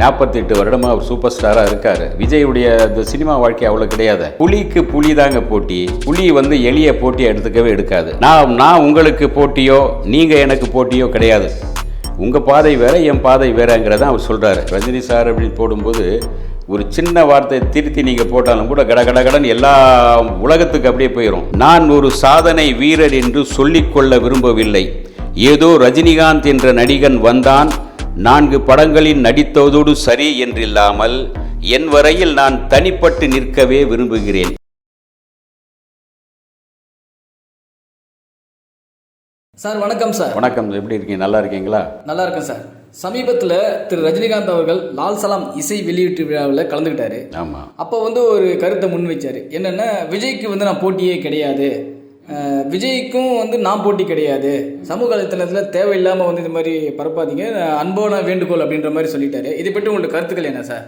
நாற்பத்தெட்டு வருடமா அவர் சூப்பர் ஸ்டாராக இருக்காரு. விஜயுடைய இந்த சினிமா வாழ்க்கை அவ்வளோ கிடையாது. புலிக்கு புலி தாங்க போட்டி. புலி வந்து எளிய போட்டியை எடுத்துக்கவே எடுக்காது. நான் நான் உங்களுக்கு போட்டியோ நீங்கள் எனக்கு போட்டியோ கிடையாது. உங்கள் பாதை வேற என் பாதை வேறங்கிறத அவர் சொல்றாரு. ரஜினி சார் அப்படின்னு போடும்போது ஒரு சின்ன வார்த்தை திருத்தி நீங்கள் போட்டாலும் கூட கட கட கடன் எல்லா உலகத்துக்கு அப்படியே போயிடும் நான் ஒரு சாதனை வீரர் என்று சொல்லிக்கொள்ள விரும்பவில்லை. ஏதோ ரஜினிகாந்த் என்ற நடிகன் வந்தான். நான்கு படங்களில் நடித்ததோடு சரி என்றில்லாமல் என் வரையில் நான் தனிப்பட்டு நிற்கவே விரும்புகிறேன். சார் வணக்கம் சார். வணக்கம் எப்படி இருக்கீங்க? நல்லா இருக்கீங்களா? நல்லா இருக்கேன் சார். சமீபத்தில் திரு ரஜினிகாந்த் அவர்கள் லால் சலாம் இசை வெளியீட்டு விழாவில் கலந்துக்கிட்டாரு ஆமாம் அப்போ வந்து ஒரு கருத்தை முன் வச்சார் என்னென்னா விஜய்க்கு வந்து நான் போட்டியே கிடையாது. விஜய்க்கும் வந்து நான் போட்டி கிடையாது. சமூக வலைத்தளத்தில் தேவையில்லாமல் வந்து இது மாதிரி பரப்பாதீங்க. அன்பான வேண்டுகோள் அப்படின்ற மாதிரி சொல்லிட்டாரு. இதை பற்றி உங்களுக்கு கருத்துக்கள் என்ன சார்?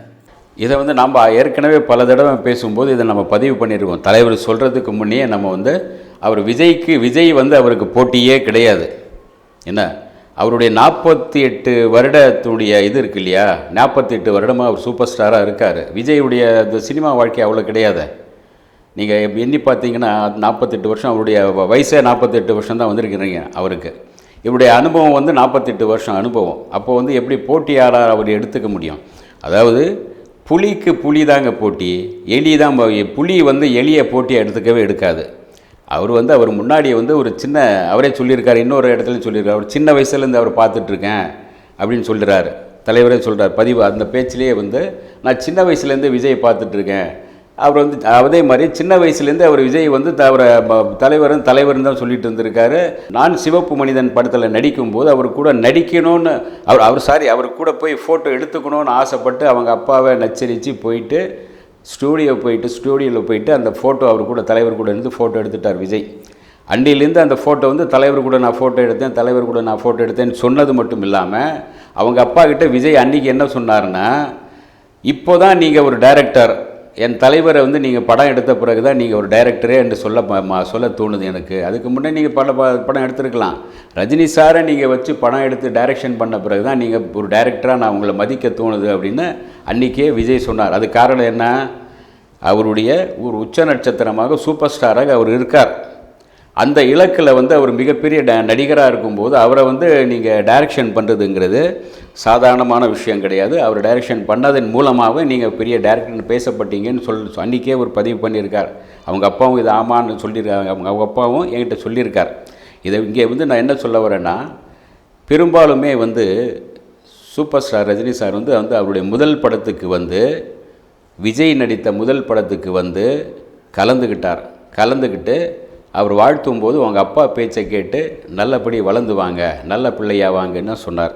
இதை வந்து நம்ம ஏற்கனவே பல தடவை பேசும்போது இதை நம்ம பதிவு பண்ணியிருக்கோம். தலைவர் சொல்கிறதுக்கு முன்னே நம்ம வந்து அவர் விஜய்க்கு விஜய் வந்து அவருக்கு போட்டியே கிடையாது. என்ன? அவருடைய நாற்பத்தி எட்டு வருடத்துடைய இது இருக்கு இல்லையா? நாற்பத்தி எட்டு வருடமாக அவர் சூப்பர் ஸ்டாராக இருக்கார். விஜயுடைய அந்த சினிமா வாழ்க்கை அவ்வளோ கிடையாது. நீங்கள் எண்ணி பார்த்தீங்கன்னா நாற்பத்தெட்டு வருஷம் அவருடைய வ- வயசே நாற்பத்தெட்டு வருஷம் தான் வந்திருக்கிறீங்க அவருக்கு. இவருடைய அனுபவம் வந்து நாற்பத்தெட்டு வருஷம் அனுபவம். அப்போ வந்து எப்படி போட்டியாளர் அவர் எடுத்துக்க முடியும்? அதாவது புலிக்கு புலி தாங்க போட்டி எலி தான் புலி வந்து எலியை போட்டியை எடுத்துக்கவே எடுக்காது. அவர் வந்து அவர் முன்னாடி வந்து ஒரு சின்ன அவரே சொல்லியிருக்காரு இன்னொரு இடத்துல சொல்லியிருக்காரு அவர் சின்ன வயசுலேருந்து அவர் பார்த்துட்ருக்கேன் அப்படின்னு சொல்கிறாரு தலைவரே சொல்கிறார் பதிவு அந்த பேச்சிலேயே வந்து நான் சின்ன வயசுலேருந்து விஜய் பார்த்துட்ருக்கேன். அவர் வந்து அதே மாதிரி சின்ன வயசுலேருந்து அவர் விஜய் வந்து த- அவரை தலைவரும் தலைவரும் தான் சொல்லிட்டு இருந்திருக்காரு நான் சிவப்பு மனிதன் படத்தில் நடிக்கும்போது அவர் கூட நடிக்கணும்னு அவர் அவர் சாரி அவர் கூட போய் ஃபோட்டோ எடுத்துக்கணும்னு ஆசைப்பட்டு அவங்க அப்பாவை நச்சரித்து போயிட்டு ஸ்டூடியோ போயிட்டு ஸ்டூடியோவில் போயிட்டு அந்த ஃபோட்டோ அவர் கூட தலைவர் கூட இருந்து ஃபோட்டோ எடுத்துட்டார் விஜய். அண்டிலேருந்து அந்த ஃபோட்டோ வந்து தலைவர் கூட நான் ஃபோட்டோ எடுத்தேன் தலைவர் கூட நான் ஃபோட்டோ எடுத்தேன்னு சொன்னது மட்டும் இல்லாமல் அவங்க அப்பா கிட்ட விஜய் அன்னைக்கு என்ன சொன்னார்னா இப்போ தான் நீங்கள் ஒரு டைரக்டர் என் தலைவரை வந்து நீங்கள் படம் எடுத்த பிறகு தான் நீங்கள் ஒரு டைரக்டரே என்று சொல்ல சொல்ல தோணுது எனக்கு. அதுக்கு முன்னே நீங்கள் பல ப- படம் எடுத்திருக்கலாம். ரஜினி சாரை நீங்கள் வச்சு படம் எடுத்து டைரக்ஷன் பண்ண பிறகு தான் நீங்கள் ஒரு டைரக்டராக நான் உங்களை மதிக்க தோணுது அப்படின்னு அன்றைக்கே விஜய் சொன்னார். அது காரணம் என்ன? அவருடைய ஒரு உச்ச நட்சத்திரமாக சூப்பர் ஸ்டாராக அவர் இருக்கார். அந்த இலக்கில் வந்து அவர் மிகப்பெரிய ட நடிகராக இருக்கும்போது அவரை வந்து நீங்கள் டைரக்ஷன் பண்ணுறதுங்கிறது சாதாரணமான விஷயம் கிடையாது. அவர் டைரக்ஷன் பண்ணதன் மூலமாகவே நீங்கள் பெரிய டைரக்டர் பேசப்பட்டீங்கன்னு சொல் அன்றைக்கே ஒரு பதிவு பண்ணியிருக்கார். அவங்க அப்பாவும் இது ஆமான்னு சொல்லியிருக்காங்க. அவங்க அவங்க அப்பாவும் என்கிட்ட சொல்லியிருக்கார். இதை இங்கே வந்து நான் என்ன சொல்ல வரேன்னா பெரும்பாலுமே வந்து சூப்பர் ஸ்டார் ரஜினி சார் வந்து வந்து அவருடைய முதல் படத்துக்கு வந்து விஜய் நடித்த முதல் படத்துக்கு வந்து கலந்துக்கிட்டார் கலந்துக்கிட்டு அவர் வாழ்த்தும் போது உங்கள் அப்பா பேச்சை கேட்டு நல்லபடி வளர்ந்து வாங்க நல்ல பிள்ளையா வாங்கன்னு சொன்னார்.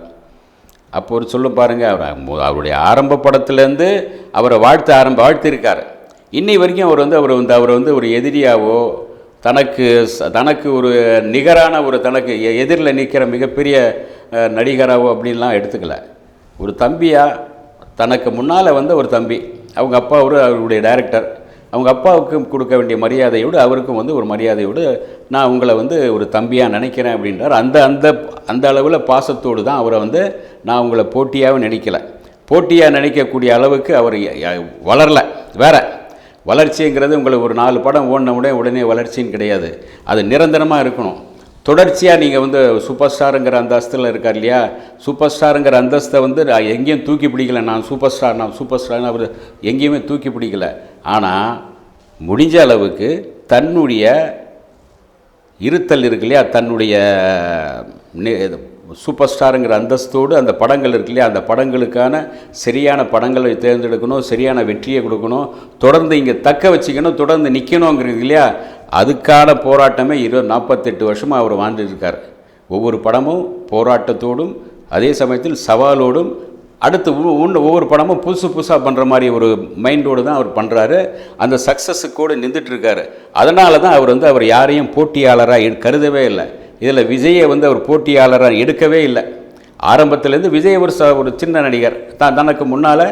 அப்போ ஒரு சொல்ல பாருங்க அவர் அவருடைய ஆரம்ப படத்துலேருந்து அவரை வாழ்த்து ஆரம்ப வாழ்த்திருக்கார். இன்னை வரைக்கும் அவர் வந்து அவர் வந்து அவர் வந்து ஒரு எதிரியாவோ தனக்கு தனக்கு ஒரு நிகரான ஒரு தனக்கு எ- எதிரில் நிற்கிற மிகப்பெரிய நடிகராவோ அப்படின்லாம் எடுத்துக்கல. ஒரு தம்பியாக தனக்கு முன்னால் வந்த ஒரு தம்பி. அவங்க அப்பா ஒரு அவருடைய டைரக்டர் அவங்க அப்பாவுக்கு கொடுக்க வேண்டிய மரியாதையோடு அவருக்கும் வந்து ஒரு மரியாதையோடு நான் உங்களை வந்து ஒரு தம்பியாக நினைக்கிறேன் அப்படின்றார். அந்த அந்த அந்த அளவில் பாசத்தோடு தான் அவரை வந்து நான் உங்களை போட்டியாகவும் நினைக்கல. போட்டியாக நினைக்கக்கூடிய அளவுக்கு அவர் வளரலை வளரல. வேற வளர்ச்சிங்கிறது உங்களுக்கு ஒரு நாலு படம் ஓடின உடனே உடனே வளர்ச்சின்னு கிடையாது. அது நிரந்தரமாக இருக்கணும். தொடர்ச்சியாக நீங்கள் வந்து சூப்பர் ஸ்டாருங்கிற அந்தஸ்தில் இருக்கார் இல்லையா? சூப்பர் ஸ்டாருங்கிற அந்தஸ்தை வந்து நான் எங்கேயும் தூக்கி பிடிக்கல. நான் சூப்பர் ஸ்டார் நான் சூப்பர் ஸ்டார்னு அவர் எங்கேயுமே தூக்கி பிடிக்கல. ஆனால் முடிஞ்ச அளவுக்கு தன்னுடைய இருத்தல் இருக்கு இல்லையா? தன்னுடைய சூப்பர் ஸ்டாருங்கிற அந்தஸ்தோடு அந்த படங்கள் இருக்கு இல்லையா? அந்த படங்களுக்கான சரியான படங்களை தேர்ந்தெடுக்கணும் சரியான வெற்றியை கொடுக்கணும் தொடர்ந்து இங்கே தக்க வச்சுக்கணும் தொடர்ந்து நிற்கணுங்கிறது இல்லையா? அதுக்கான போராட்டமே இரு நாற்பத்தெட்டு வருஷமாக அவர் வாழ்ந்துட்டு இருக்கார். ஒவ்வொரு படமும் போராட்டத்தோடும் அதே சமயத்தில் சவாலோடும் அடுத்து ஒன்று ஒவ்வொரு படமும் புதுசு புதுசாக பண்ணுற மாதிரி ஒரு மைண்டோடு தான் அவர் பண்ணுறாரு அந்த சக்ஸஸுக்கூட நின்றுட்டு இருக்காரு அதனால தான் அவர் வந்து அவர் யாரையும் போட்டியாளராக கருதவே இல்லை. இதில் விஜயை வந்து அவர் போட்டியாளராக எடுக்கவே இல்லை. ஆரம்பத்துலேருந்து விஜய் ஒரு ச ஒரு சின்ன நடிகர். தான் தனக்கு முன்னால்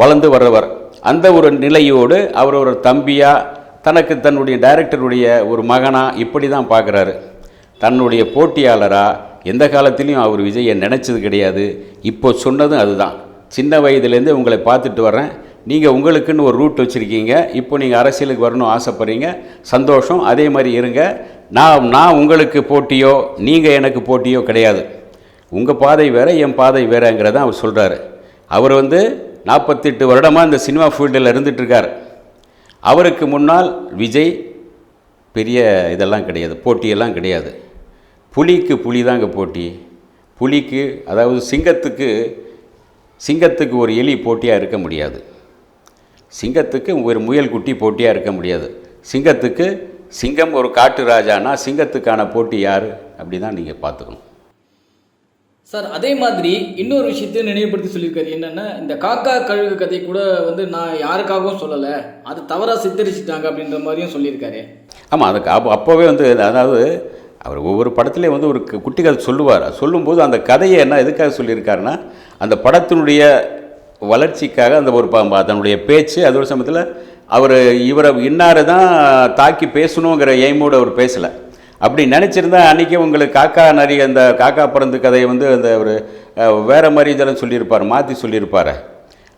வளர்ந்து வர்றவர். அந்த ஒரு நிலையோடு அவர் ஒரு தம்பியாக தனக்கு தன்னுடைய டைரக்டருடைய ஒரு மகனாக இப்படி தான் பார்க்குறாரு. தன்னுடைய போட்டியாளராக எந்த காலத்திலையும் அவர் விஜயை நினச்சது கிடையாது. இப்போ சொன்னதும் அதுதான். சின்ன வயதுலேருந்து உங்களை பார்த்துட்டு வரேன் நீங்கள் உங்களுக்குன்னு ஒரு ரூட் வச்சுருக்கீங்க. இப்போ நீங்கள் அரசியலுக்கு வரணும் ஆசைப்பட்றீங்க. சந்தோஷம். அதே மாதிரி இருங்க. நான் நான் உங்களுக்கு போட்டியோ நீங்கள் எனக்கு போட்டியோ கிடையாது. உங்கள் பாதை வேறு என் பாதை வேறுங்கிறதான் அவர் சொல்கிறாரு அவர் வந்து நாற்பத்தெட்டு வருடமாக இந்த சினிமா ஃபீல்டில் இருந்துகிட்ருக்கார் அவருக்கு முன்னால் விஜய் பெரிய இதெல்லாம் கிடையாது. போட்டியெல்லாம் கிடையாது. புலிக்கு புலி தாங்க போட்டி. புலிக்கு அதாவது சிங்கத்துக்கு சிங்கத்துக்கு ஒரு எலி போட்டியாக இருக்க முடியாது. சிங்கத்துக்கு ஒரு முயல் குட்டி போட்டியாக இருக்க முடியாது. சிங்கத்துக்கு சிங்கம் ஒரு காட்டு ராஜானா சிங்கத்துக்கான போட்டி யார்? அப்படி தான் நீங்கள் பார்த்துக்கணும். சார் அதே மாதிரி இன்னொரு விஷயத்தையும் நினைவுபடுத்தி சொல்லியிருக்காரு. என்னன்னா இந்த காக்கா கழுகு கதை கூட வந்து நான் யாருக்காகவும் சொல்லலை. அது தவறாக சித்தரிச்சிட்டாங்க அப்படின்ற மாதிரியும் சொல்லியிருக்காரு. ஆமாம் அதுக்கு அப்போ அப்போவே வந்து அதாவது அவர் ஒவ்வொரு படத்துலேயும் வந்து ஒரு குட்டி கதை சொல்லுவார். சொல்லும்போது அந்த கதையை என்ன எதுக்காக சொல்லியிருக்காருன்னா அந்த படத்தினுடைய வளர்ச்சிக்காக அந்த ஒரு ப- பேச்சு அது ஒரு சமயத்தில் அவர் இவரை இன்னாரை தான் தாக்கி பேசணுங்கிற எய்மோடு அவர் பேசலை. அப்படி நினச்சிருந்தா அன்றைக்கி உங்களுக்கு காக்கா நரி அந்த காக்கா பிறந்து கதையை வந்து அந்த ஒரு வேறு மாதிரி இதெல்லாம் சொல்லியிருப்பார் மாற்றி சொல்லியிருப்பார்.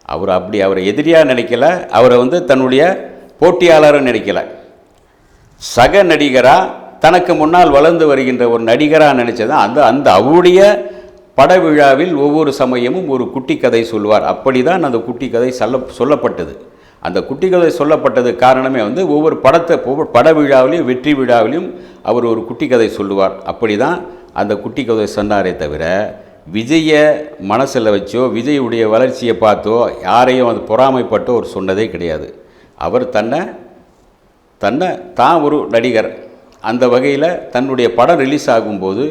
அவர் அப்படி அவரை எதிரியாக நினைக்கல அவரை வந்து தன்னுடைய போட்டியாளரை நினைக்கல. சக நடிகராக தனக்கு முன்னால் வளர்ந்து வருகின்ற ஒரு நடிகராக நினச்சதான் அந்த அந்த அவருடைய பட விழாவில் ஒவ்வொரு சமயமும் ஒரு குட்டி கதை சொல்வார். அப்படிதான் அந்த குட்டி கதை சொல்ல சொல்லப்பட்டது. அந்த குட்டி கதை சொல்லப்பட்டது காரணமே வந்து ஒவ்வொரு படத்தை ஒவ்வொரு பட விழாவிலையும் வெற்றி விழாவிலையும் அவர் ஒரு குட்டி கதை சொல்லுவார். அப்படி தான் அந்த குட்டி கதை சொன்னாரே தவிர விஜய மனசில் வச்சோ விஜயுடைய வளர்ச்சியை பார்த்தோ யாரையும் அது பொறாமைப்பட்டோ அவர் சொன்னதே கிடையாது. அவர் தன்னை தன்னை தான் ஒரு நடிகர். அந்த வகையில் தன்னுடைய படம் ரிலீஸ் ஆகும்போது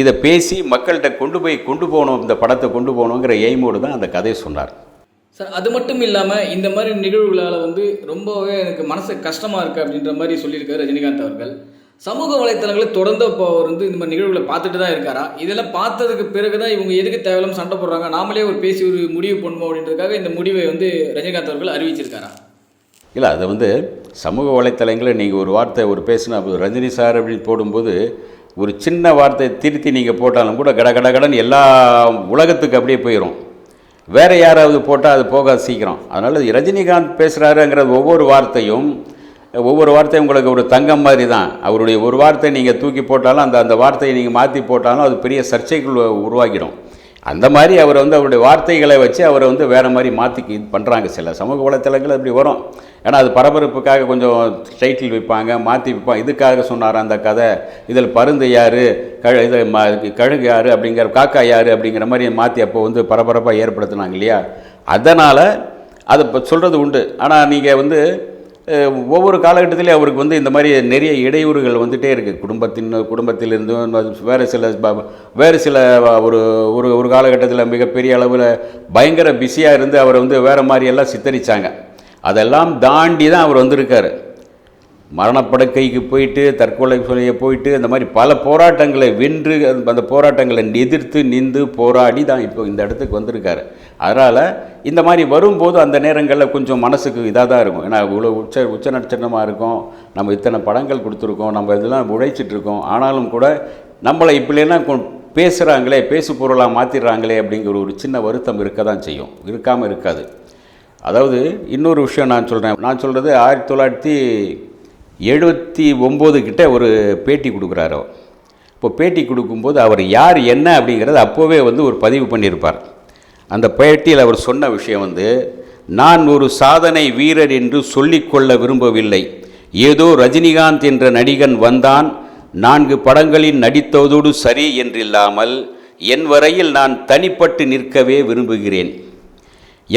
இதை பேசி மக்கள்கிட்ட கொண்டு போய் கொண்டு போகணும் இந்த படத்தை கொண்டு போகணுங்கிற எய்மோடு தான் அந்த கதையை சொன்னார். சார் அது மட்டும் இல்லாமல் இந்த மாதிரி நிகழ்வுகளால் வந்து ரொம்பவே எனக்கு மனசு கஷ்டமாக இருக்குது அப்படின்ற மாதிரி சொல்லியிருக்காரு ரஜினிகாந்த் அவர்கள். சமூக வலைத்தளங்களில் தொடர்ந்து இப்போ அவர் வந்து இந்த மாதிரி நிகழ்வுகளை பார்த்துட்டு தான் இருக்காரா? இதெல்லாம் பார்த்ததுக்கு பிறகு தான் இவங்க எதுக்கு தேவையில்லாமல் சண்டை போடுறாங்க? நாமளே ஒரு பேசி ஒரு முடிவு பண்ணுவோம் அப்படின்றதுக்காக இந்த முடிவை வந்து ரஜினிகாந்த் அவர்கள் அறிவிச்சிருக்காரா? இல்லை அது வந்து சமூக வலைத்தளங்களில் நீங்கள் ஒரு வார்த்தை ஒரு பேசினா அப்போ ரஜினி சார் அப்படின்னு போடும்போது ஒரு சின்ன வார்த்தையை திருத்தி நீங்கள் போட்டாலும் கூட கட கட கடன் எல்லா உலகத்துக்கு அப்படியே போயிடும் வேறு யாராவது போட்டால் அது போகாது சீக்கிரம். அதனால் ரஜினிகாந்த் பேசுகிறாருங்கிறது ஒவ்வொரு வார்த்தையும் ஒவ்வொரு வார்த்தையும் உங்களுக்கு ஒரு தங்கம் மாதிரி தான் அவருடைய ஒரு வார்த்தை நீங்கள் தூக்கி போட்டாலும் அந்த அந்த வார்த்தையை நீங்கள் மாற்றி போட்டாலும் அது பெரிய சர்ச்சைகள் உருவாகிடும். அந்த மாதிரி அவர் வந்து அவருடைய வார்த்தைகளை வச்சு அவரை வந்து வேறு மாதிரி மாற்றி இது பண்ணுறாங்க சில சமூக வலைத்தளங்கள் அப்படி வரும். ஏன்னா அது பரபரப்புக்காக கொஞ்சம் டைட்டில் விற்பாங்க மாற்றி விற்பாங்க இதுக்காக சொன்னார் அந்த கதை. இதில் பருந்து யார்? கழ இது ம கழுகு யார்? அப்படிங்கிற காக்கா யார்? அப்படிங்கிற மாதிரி மாற்றி அப்போ வந்து பரபரப்பாக ஏற்படுத்தினாங்க இல்லையா? அதனால் அதை இப்போ சொல்கிறது உண்டு. ஆனால் நீங்கள் வந்து ஒவ்வொரு காலகட்டத்திலையும் அவருக்கு வந்து இந்த மாதிரி நிறைய இடையூறுகள் வந்துகிட்டே இருக்குது குடும்பத்தின் குடும்பத்திலிருந்து வேறு சில வேறு சில ஒரு ஒரு ஒரு காலகட்டத்தில் மிகப்பெரிய அளவில் பயங்கர பிஸியாக இருந்து அவரை வந்து வேறு மாதிரியெல்லாம் சித்தரித்தாங்க சித்தரிச்சாங்க. அதெல்லாம் தாண்டி தான் அவர் வந்திருக்காரு. மரணப்படுக்கைக்கு போயிட்டு தற்கொலை சொல்லிய போயிட்டு இந்த மாதிரி பல போராட்டங்களை வென்று அந்த- போராட்டங்களை எதிர்த்து நின்று போராடி தான் இப்போ இந்த இடத்துக்கு வந்திருக்காரு. அதனால் இந்த மாதிரி வரும்போது அந்த நேரங்களில் கொஞ்சம் மனசுக்கு இதாக தான் இருக்கும். ஏன்னா இவ்வளோ உச்ச உச்ச நட்சத்திரமாக இருக்கும். நம்ம இத்தனை படங்கள் கொடுத்துருக்கோம். நம்ம இதெல்லாம் உழைச்சிட்டு இருக்கோம். ஆனாலும் கூட நம்மளை இப்படிலாம் கொ- பேசுகிறாங்களே பேசு பொருளாக மாற்றிடுறாங்களே அப்படிங்கிற ஒரு சின்ன வருத்தம் இருக்க தான் செய்யும். இருக்காமல் இருக்காது. அதாவது இன்னொரு விஷயம் நான் சொல்கிறேன் நான் சொல்கிறது ஆயிரத்தி தொள்ளாயிரத்தி எழுபத்தி ஒம்பது கிட்ட ஒரு பேட்டி கொடுக்குறாரு. அவர் இப்போ பேட்டி கொடுக்கும்போது அவர் யார் என்ன அப்படிங்கிறத அப்போவே வந்து ஒரு பதிவு பண்ணியிருப்பார். அந்த பேட்டியில் அவர் சொன்ன விஷயம் வந்து நான் ஒரு சாதனை வீரர் என்று சொல்லிக்கொள்ள விரும்பவில்லை. ஏதோ ரஜினிகாந்த் என்ற நடிகன் வந்தான். நான்கு படங்களில் நடித்ததோடு சரி என்றில்லாமல் என் வரையில் நான் தனிப்பட்டு நிற்கவே விரும்புகிறேன்.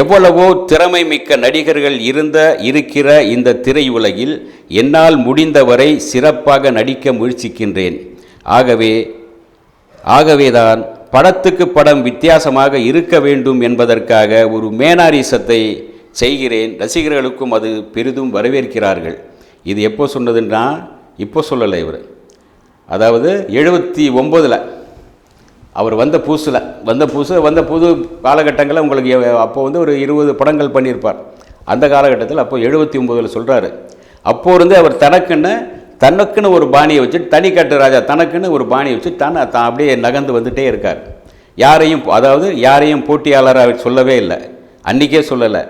எவ்வளவோ திறமை மிக்க நடிகர்கள் இருந்த இருக்கிற இந்த திரையுலகில் என்னால் முடிந்தவரை சிறப்பாக நடிக்க முயற்சிக்கின்றேன். ஆகவே ஆகவேதான் படத்துக்கு படம் வித்தியாசமாக இருக்க வேண்டும் என்பதற்காக ஒரு மேனாரிசத்தை செய்கிறேன். ரசிகர்களுக்கும் அது பெரிதும் வரவேற்கிறார்கள். இது எப்போ சொன்னதுன்னா இப்போ சொல்லலை இவர். அதாவது எழுபத்தி ஒம்போதில் அவர் வந்த புதுசில் வந்த புதுசு வந்த புது காலகட்டங்களில் உங்களுக்கு அப்போ வந்து ஒரு இருபது படங்கள் பண்ணியிருப்பார். அந்த காலகட்டத்தில் அப்போ எழுபத்தி ஒம்போதில் சொல்கிறாரு அப்போ இருந்து அவர் தனக்குன்னு தனக்குன்னு ஒரு பாணியை வச்சு தனிக்கட்டு ராஜா தனக்குன்னு ஒரு பாணியை வச்சு தன் தான் அப்படியே நகர்ந்து வந்துட்டே இருக்கார். யாரையும் அதாவது யாரையும் போட்டியாளராக சொல்லவே இல்லை. அன்றைக்கே சொல்லலை.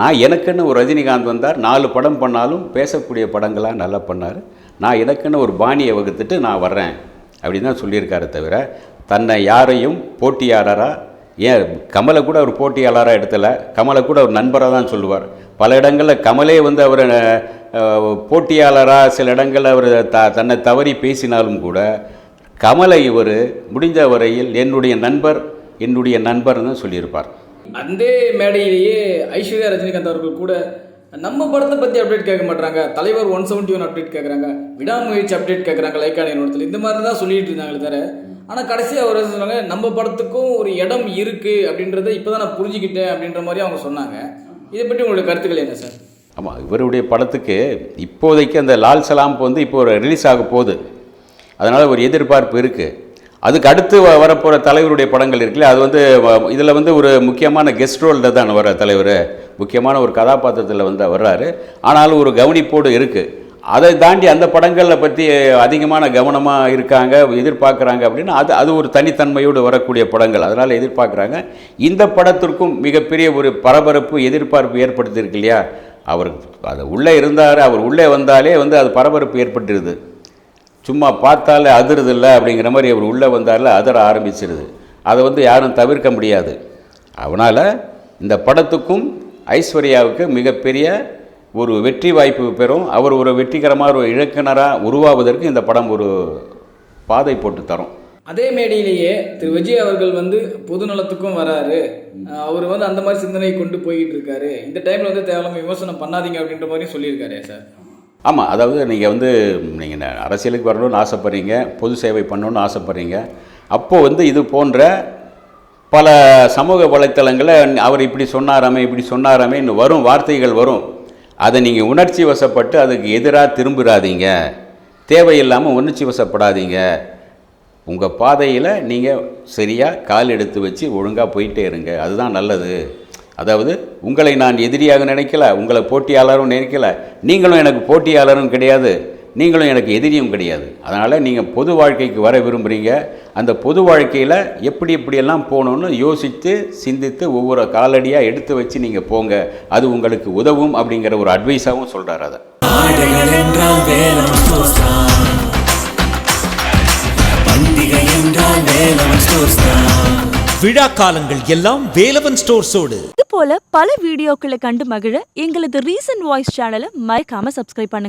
நான் எனக்குன்னு ஒரு ரஜினிகாந்த் வந்தார் நாலு படம் பண்ணாலும் பேசக்கூடிய படங்களாக நல்லா பண்ணார். நான் எனக்குன்னு ஒரு பாணியை வகுத்துட்டு நான் வர்றேன் அப்படின்னு தான் சொல்லியிருக்காரு தவிர தன்னை யாரையும் போட்டியாளராக ஏன் கமலை கூட அவர் போட்டியாளராக எடுத்தல கமலை கூட அவர் நண்பராக தான் சொல்லுவார். பல இடங்களில் கமலே வந்து அவர் போட்டியாளராக சில இடங்களில் அவர் த தன்னை தவறி பேசினாலும் கூட கமலை இவர் முடிஞ்ச வரையில் என்னுடைய நண்பர் என்னுடைய நண்பர்னு தான் சொல்லியிருப்பார். அந்த மேடையிலேயே ஐஸ்வர்யா ரஜினிகாந்த் அவர்கள் கூட நம்ம படத்தை பற்றி அப்டேட் கேட்க மாட்டாங்க தலைவர் ஒன் செவன்ட்டி ஒன் அப்டேட் கேட்குறாங்க. விடாமுயற்சி அப்டேட் கேட்குறாங்க. லைக்கான நிறுவனத்தில் இந்த மாதிரி தான் சொல்லிட்டு இருந்தாங்களே தவிர ஆனால் கடைசியாக அவர் சொன்னாங்க நம்ம படத்துக்கும் ஒரு இடம் இருக்குது அப்படின்றத இப்போ தான் நான் புரிஞ்சுக்கிட்டேன் அப்படின்ற மாதிரி அவங்க சொன்னாங்க. இதை பற்றி உங்களுடைய கருத்துக்கள் என்ன சார்? ஆமாம் இவருடைய படத்துக்கு இப்போதைக்கு அந்த லால் சலாம் வந்து இப்போ ஒரு ரிலீஸ் ஆக போகுது. அதனால் ஒரு எதிர்பார்ப்பு இருக்குது அதுக்கு அடுத்து வ- வரப்போகிற தலைவருடைய படங்கள் இருக்குல்ல அது வந்து இதில் வந்து ஒரு முக்கியமான கெஸ்ட் ரோலில் தான் வர தலைவர். முக்கியமான ஒரு கதாபாத்திரத்தில் வந்து வர்றாரு. ஆனாலும் ஒரு கவனிப்போடு இருக்குது அதை தாண்டி அந்த படங்களை பற்றி அதிகமான கவனமாக இருக்காங்க எதிர்பார்க்குறாங்க அப்படின்னா அது அது ஒரு தனித்தன்மையோடு வரக்கூடிய படங்கள். அதனால் எதிர்பார்க்குறாங்க. இந்த படத்திற்கும் மிகப்பெரிய ஒரு பரபரப்பு எதிர்பார்ப்பு ஏற்படுத்தியிருக்கு இல்லையா? அவர் அது உள்ளே இருந்தார் அவர் உள்ளே வந்தாலே வந்து அது பரபரப்பு ஏற்பட்டுருது. சும்மா பார்த்தாலே அதிருது இல்லை அப்படிங்கிற மாதிரி அவர் உள்ளே வந்தாலே அதிர ஆரம்பிச்சிருது. அதை வந்து யாரும் தவிர்க்க முடியாது. அவனால் இந்த படத்துக்கும் ஐஸ்வர்யாவுக்கு மிகப்பெரிய ஒரு வெற்றி வாய்ப்பு பெறும். அவர் ஒரு வெற்றிகரமான ஒரு இயக்குனராக உருவாவதற்கு இந்த படம் ஒரு பாதை போட்டு தரும். அதே மேடையிலேயே திரு. விஜய் அவர்கள் வந்து பொது நலத்துக்கும் வராரு அவர் வந்து அந்த மாதிரி சிந்தனை கொண்டு போய்கிட்டு இருக்காரு இந்த டைம்ல வந்து தேவையில்லாம விமர்சனம் பண்ணாதீங்க அப்படின்ற மாதிரியும் சொல்லியிருக்காரு சார்? ஆமாம் அதாவது நீங்கள் வந்து நீங்கள் அரசியலுக்கு வரணும்னு ஆசைப்பட்றீங்க பொது சேவை பண்ணணும்னு ஆசைப்பட்றீங்க. அப்போது வந்து இது போன்ற பல சமூக வலைத்தளங்களில் அவர் இப்படி சொன்னாராமே இப்படி சொன்னாராமே இன்னும் வரும் வார்த்தைகள் வரும். அதை நீங்கள் உணர்ச்சி வசப்பட்டு அதுக்கு எதிராக திரும்புறாதீங்க. தேவையில்லாமல் உணர்ச்சி வசப்படாதீங்க. உங்கள் பாதையில் நீங்கள் சரியாக கால் எடுத்து வச்சு ஒழுங்காக போயிட்டே இருங்க. அதுதான் நல்லது. அதாவது உங்களை நான் எதிரியாக நினைக்கல உங்களை போட்டியாளரும் நினைக்கல. நீங்களும் எனக்கு போட்டியாளரும் கிடையாது. நீங்களும் எனக்கு எதிரியும் கிடையாது. அதனால் நீங்கள் பொது வாழ்க்கைக்கு வர விரும்புகிறீங்க அந்த பொது வாழ்க்கையில் எப்படி எப்படியெல்லாம் போகணுன்னு யோசித்து சிந்தித்து ஒவ்வொரு காலடியாக எடுத்து வச்சு நீங்கள் போங்க. அது உங்களுக்கு உதவும் அப்படிங்கிற ஒரு அட்வைஸாகவும் சொல்கிறார் அதை. விழா காலங்கள் எல்லாம் வேலவன் ஸ்டோர்ஸோடு. இது போல பல வீடியோக்களை கண்டு மகிழ எங்களது ரீசன்ட் வாய்ஸ் சேனலை மறக்காம சப்ஸ்கிரைப் பண்ணுங்க.